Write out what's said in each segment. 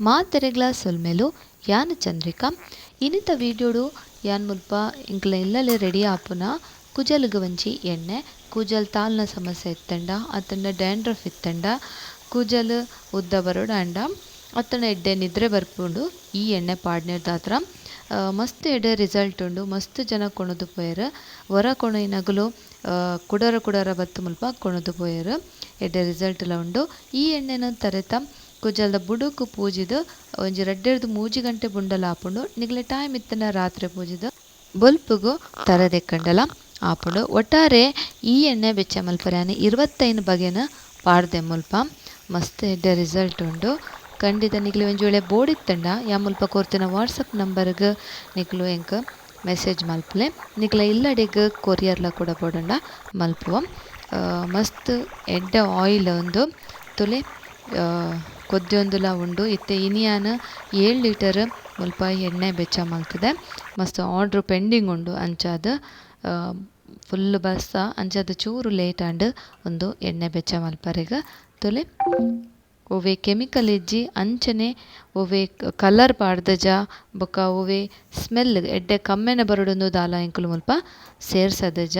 ಮಾತೆರೆಗ್ಲ ಸೊಲ್ಮೆಲು, ಯಾನ್ ಚಂದ್ರಿಕಾ. ಇನಿತ ವೀಡಿಯೋಡು, ಯಾನ್ ಮುಲ್ಪ, ಇಂಕ್ಲ ಇಲ್ಲಲೆ ರೆಡಿ ಆಪುನ ಕುಜಲ್ಗ್ ಒಂಜಿ ಎಣ್ಣೆ, ಕೂಜಲ್ ತಾಲ್ನ ಸಮಸ್ಯೆ ಇತ್ತೆಂಡ, ಅತ್ತಂಡ ಡ್ಯಾಂಡ್ರಫ್ ಇತ್ತೆಂಡ, ಕೂಜಲ್ ಉದ್ದ ಬರೋಡ ಅಂಡ, ಅತ್ತಂಡ ಎಡ್ಡೆ ನಿದ್ರೆ ಬರ್ಪುಂಡು ಈ ಎಣ್ಣೆ ಪಾಡ್ನೆರ್ದಾತ್ರ ಮಸ್ತ್ ಎಡ್ಡೆ ರಿಸಲ್ಟ್ ಉಂಡು, ಮಸ್ತ್ ಜನ ಕೊಣುದು ಪೋಯೆರ್. ವರ ನಗಲು ಕುಡರ ಕುಡರ ಬತ್ತು ಮುಲ್ಪ ಕೊಣುದು ಪೋಯೆರ್. ಎಡ್ಡೆ ಲ ಉಂಡು. ಈ ಎಣ್ಣೆನ ತರೆತ ಕುಜಲ್ದ ಬುಡುಕ್ ಪೂಜಿದ್, ಒಂಜಿ ರಡ್ಡೆರ್ದು ಮೂಜಿ ಗಂಟೆ ಬುಂಡಲ ಆಪುಂಡು ನಿಕ್ಲೆ ಟೈಮ್ ಇತ್ತನ ರಾತ್ರಿ ಪೂಜಿದ್. ಬೊಲ್ಪುಗು ತರದೆಕ್ಕಂಡಲ ಆಪುಂಡು. ಒಟ್ಟಾರೆ ಈ ಎಣ್ಣೆ ಬೆಚ್ಚ ಮಲ್ಪರ್ಯಾನೆ ಇರುವತ್ತೈನು ಬಗೆನ ಪಾಡ್ದೆ ಮುಲ್ಪ. ಮಸ್ತ್ ಎಡ್ಡೆ ರಿಸಲ್ಟ್ ಉಂಡು. ಖಂಡಿತ ನಿಕ್ಲೆ ಒಂಜಿ ವೇಳೆ ಬೋಡಿತ್ತಂಡ ಯಾ ಮುಲ್ಪ ಕೊರ್ತಿನ ವಾಟ್ಸಪ್ ನಂಬರ್ಗ ನಿಕ್ಲು ಎಂಕ್ ಮೆಸೇಜ್ ಮಲ್ಪಲೆ. ನಿಕ್ಲ ಇಲ್ಲಡೆಗ್ ಕೊರಿಯರ್ಲ ಕೂಡ ಬೋಡಂಡ ಮಲ್ಪುವ. ಮಸ್ತ್ ಎಡ್ಡೆ ಆಯಿಲ್ ಉಂದು ತುಲೆ ಕೊದ್ಯೊಂದುಲ ಉಂಡು. ಇತ್ತೆ ಇನಿಯಾನ್ ಏಳು ಲೀಟರ್ ಮುಲ್ಪ ಎಣ್ಣೆ ಬೆಚ್ಚ ಮಲ್ತುದೆ. ಮಸ್ತ್ ಆರ್ಡ್ರ್ ಪೆಂಡಿಂಗ್ ಉಂಡು ಅಂಚಾದ್. ಫುಲ್ ಬಸ್ಸ, ಅಂಚಾದ ಚೂರು ಲೇಟ್ ಆಂಡ್ ಒಂದು ಎಣ್ಣೆ ಬೆಚ್ಚ ಮಲ್ಪರೆಗ್. ತುಲೆ. ಒವ್ವೆ ಕೆಮಿಕಲ್ ಇಜ್ಜಿ ಅಂಚನೆ ಒವೆ ಕಲರ್ ಪಾಡ್ದಜ, ಬೊಕ ಒವೆ ಸ್ಮೆಲ್, ಎಡ್ಡೆ ಕಮ್ಮೆನ ಬರೊಡೊಂದು ದಾಲ ಎಂಕುಲು ಮುಲ್ಪ ಸೇರ್ಸದಜ.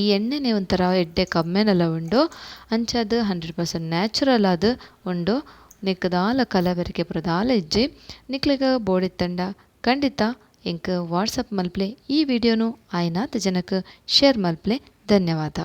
ಈ ಎಣ್ಣೆನೆ ಒಂಥರ ಎಡ್ಡೆ ಕಮ್ಮೆನಲ ಉಂಡು, ಅಂಚಾದ್ ಹಂಡ್ರೆಡ್ ಪರ್ಸೆಂಟ್ ನ್ಯಾಚುರಲ್ ಆದ್ ಉಂಡು. ನಿಕ್ಕ ದಾಲ ಕಲಬೆರಕೆ ಪೂರ ದಾಲ ಇಜ್ಜಿ ನಿಕ್ಲೆಗ್ ಬೋಡಿತ್ತಂಡ ಖಂಡಿತ ಎಂಕ್ ವಾಟ್ಸಪ್ ಮಲ್ಪಲೆ ಈ ವಿಡಿಯೋನು ಆಯ್ನಾತ್ ಜನಕ್ ಶೇರ್ ಮಲ್ಪಲೆ. ಧನ್ಯವಾದ.